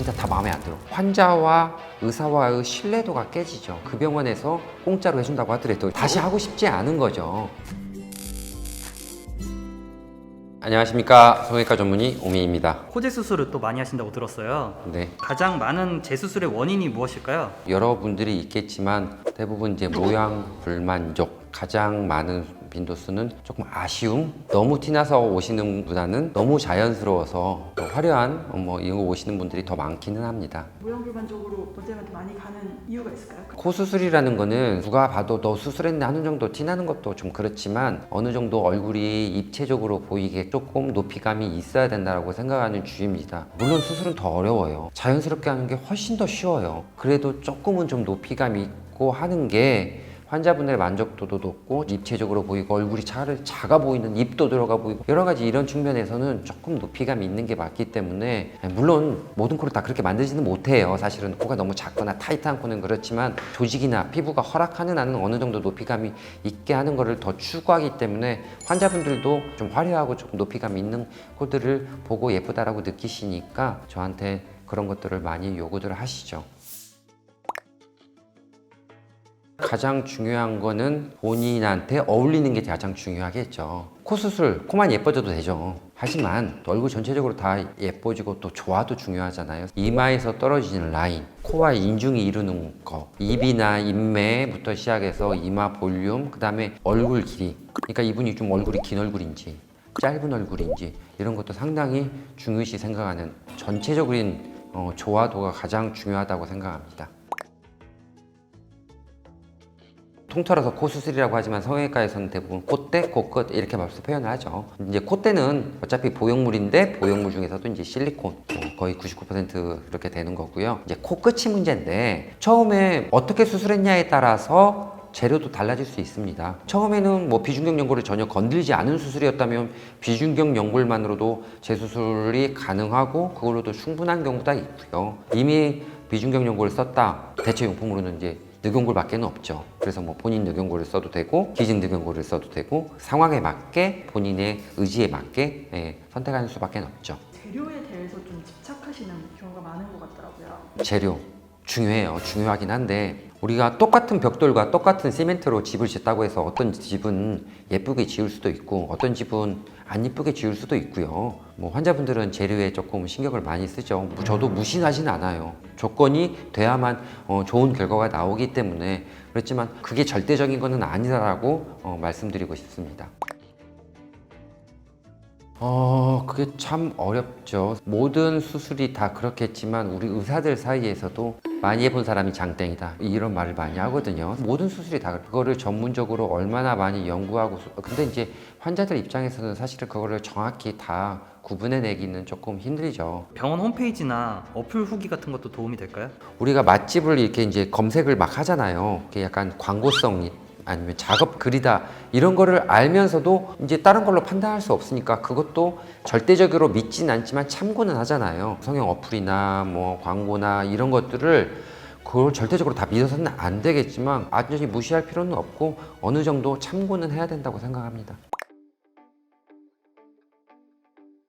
진짜 다 마음에 안 들어. 환자와 의사와의 신뢰도가 깨지죠. 그 병원에서 공짜로 해준다고 하더라도 다시 하고 싶지 않은 거죠. 안녕하십니까 성형외과 전문의 오미입니다. 코제 수술을 또 많이 하신다고 들었어요. 네, 가장 많은 재수술의 원인이 무엇일까요? 여러분들이 있겠지만 대부분 이제 모양 불만족 가장 많은 빈도수는 조금 아쉬움 너무 티나서 오시는 보다는 너무 자연스러워서 더 화려한 뭐 이거 오시는 분들이 더 많기는 합니다. 모형불만적으로 원장님한테 많이 가는 이유가 있을까요? 코 수술이라는 거는 누가 봐도 너 수술했네 하는 정도 티나는 것도 좀 그렇지만 어느 정도 얼굴이 입체적으로 보이게 조금 높이감이 있어야 된다고 생각하는 주의입니다. 물론 수술은 더 어려워요. 자연스럽게 하는 게 훨씬 더 쉬워요. 그래도 조금은 좀 높이감이 있고 하는 게 환자분들의 만족도도 높고 입체적으로 보이고 얼굴이 차를 작아 보이는 입도 들어가 보이고 여러 가지 이런 측면에서는 조금 높이감이 있는 게 맞기 때문에 물론 모든 코를 다 그렇게 만들지는 못해요 사실은 코가 너무 작거나 타이트한 코는 그렇지만 조직이나 피부가 허락하는 한은 어느 정도 높이감이 있게 하는 거를 더 추구하기 때문에 환자분들도 좀 화려하고 조금 높이감 있는 코들을 보고 예쁘다라고 느끼시니까 저한테 그런 것들을 많이 요구들 하시죠. 가장 중요한 거는 본인한테 어울리는 게 가장 중요하겠죠. 코 수술, 코만 예뻐져도 되죠. 하지만 또 얼굴 전체적으로 다 예뻐지고 또 조화도 중요하잖아요. 이마에서 떨어지는 라인, 코와 인중이 이루는 거, 입이나 인매부터 시작해서 이마 볼륨, 그 다음에 얼굴 길이. 그러니까 이분이 좀 얼굴이 긴 얼굴인지, 짧은 얼굴인지 이런 것도 상당히 중요시 생각하는 전체적인 어, 조화도가 가장 중요하다고 생각합니다. 통틀어서 코 수술이라고 하지만 성형외과에서는 대부분 콧대, 코끝 이렇게 말해서 표현을 하죠. 이제 콧대는 어차피 보형물인데 보형물 중에서도 이제 실리콘 뭐 거의 99% 이렇게 되는 거고요. 이제 코끝이 문제인데 처음에 어떻게 수술했냐에 따라서 재료도 달라질 수 있습니다. 처음에는 뭐 비중격 연골을 전혀 건들지 않은 수술이었다면 비중격 연골만으로도 재수술이 가능하고 그걸로도 충분한 경우가 있고요. 이미 비중격 연골을 썼다. 대체 용품으로는 이제 늑연골밖에는 없죠. 그래서 뭐 본인 늑연골을 써도 되고 기증 늑연골을 써도 되고 상황에 맞게 본인의 의지에 맞게 예, 선택하는 수밖에 없죠. 재료에 대해서 좀 집착하시는 경우가 많은 것 같더라고요. 재료 중요해요. 중요하긴 한데 우리가 똑같은 벽돌과 똑같은 시멘트로 집을 짓다고 해서 어떤 집은 예쁘게 지을 수도 있고 어떤 집은 안 예쁘게 지을 수도 있고요. 뭐 환자분들은 재료에 조금 신경을 많이 쓰죠. 뭐 저도 무신하진 않아요. 조건이 돼야만 어, 좋은 결과가 나오기 때문에 그렇지만 그게 절대적인 것은 아니다라고 어, 말씀드리고 싶습니다. 어, 그게 참 어렵죠. 모든 수술이 다 그렇겠지만 우리 의사들 사이에서도 많이 해본 사람이 장땡이다. 이런 말을 많이 하거든요. 모든 수술이 다 그거를 전문적으로 얼마나 많이 연구하고 수- 근데 이제 환자들 입장에서는 사실은 그거를 정확히 다 구분해내기는 조금 힘들죠. 병원 홈페이지나 어플 후기 같은 것도 도움이 될까요? 우리가 맛집을 이렇게 이제 검색을 막 하잖아요. 그게 약간 광고성이 아니면 작업 글이다 이런 거를 알면서도 이제 다른 걸로 판단할 수 없으니까 그것도 절대적으로 믿진 않지만 참고는 하잖아요. 성형 어플이나 뭐 광고나 이런 것들을 그걸 절대적으로 다 믿어서는 안 되겠지만 완전히 무시할 필요는 없고 어느 정도 참고는 해야 된다고 생각합니다.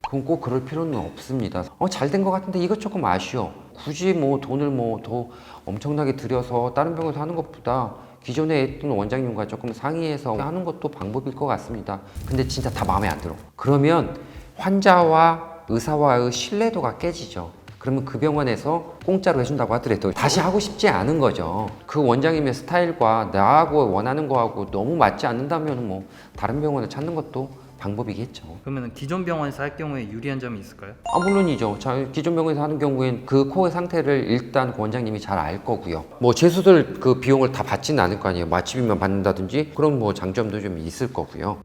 그건 꼭 그럴 필요는 없습니다. 어, 잘 된 것 같은데 이것 조금 아쉬워. 굳이 뭐 돈을 뭐 더 엄청나게 들여서 다른 병원에서 하는 것보다 기존에 했던 원장님과 조금 상의해서 하는 것도 방법일 것 같습니다. 근데 진짜 다 마음에 안 들어. 그러면 환자와 의사와의 신뢰도가 깨지죠. 그러면 그 병원에서 공짜로 해준다고 하더라도 다시 하고 싶지 않은 거죠. 그 원장님의 스타일과 나하고 원하는 거하고 너무 맞지 않는다면 뭐 다른 병원을 찾는 것도 방법이겠죠. 그러면 기존 병원에서 할 경우에 유리한 점이 있을까요? 아 물론이죠. 자, 기존 병원에서 하는 경우엔 그 코의 상태를 일단 그 원장님이 잘 알 거고요. 뭐 재수술 그 비용을 다 받지는 않을 거 아니에요. 맛집이면 받는다든지 그런 뭐 장점도 좀 있을 거고요.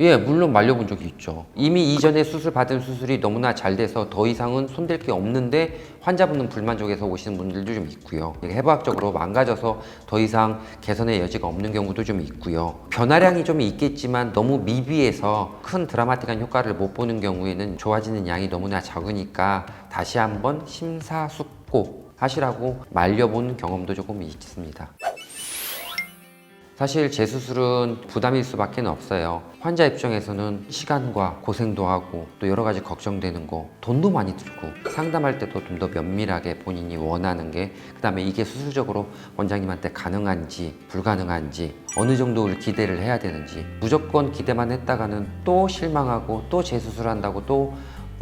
예, 물론 말려본 적이 있죠. 이미 이전에 수술 받은 수술이 너무나 잘 돼서 더 이상은 손댈 게 없는데 환자분은 불만족해서 오시는 분들도 좀 있고요. 해부학적으로 망가져서 더 이상 개선의 여지가 없는 경우도 좀 있고요. 변화량이 좀 있겠지만 너무 미비해서 큰 드라마틱한 효과를 못 보는 경우에는 좋아지는 양이 너무나 적으니까 다시 한번 심사숙고 하시라고 말려본 경험도 조금 있습니다. 사실 재수술은 부담일 수밖에 없어요. 환자 입장에서는 시간과 고생도 하고 또 여러 가지 걱정되는 거, 돈도 많이 들고 상담할 때도 좀 더 면밀하게 본인이 원하는 게 그 다음에 이게 수술적으로 원장님한테 가능한지 불가능한지 어느 정도를 기대를 해야 되는지 무조건 기대만 했다가는 또 실망하고 또 재수술한다고 또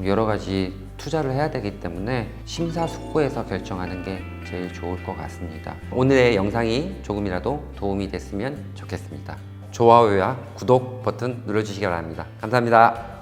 여러 가지 투자를 해야 되기 때문에 심사숙고해서 결정하는 게 제일 좋을 것 같습니다. 오늘의 영상이 조금이라도 도움이 됐으면 좋겠습니다. 좋아요와 구독 버튼 눌러주시기 바랍니다. 감사합니다.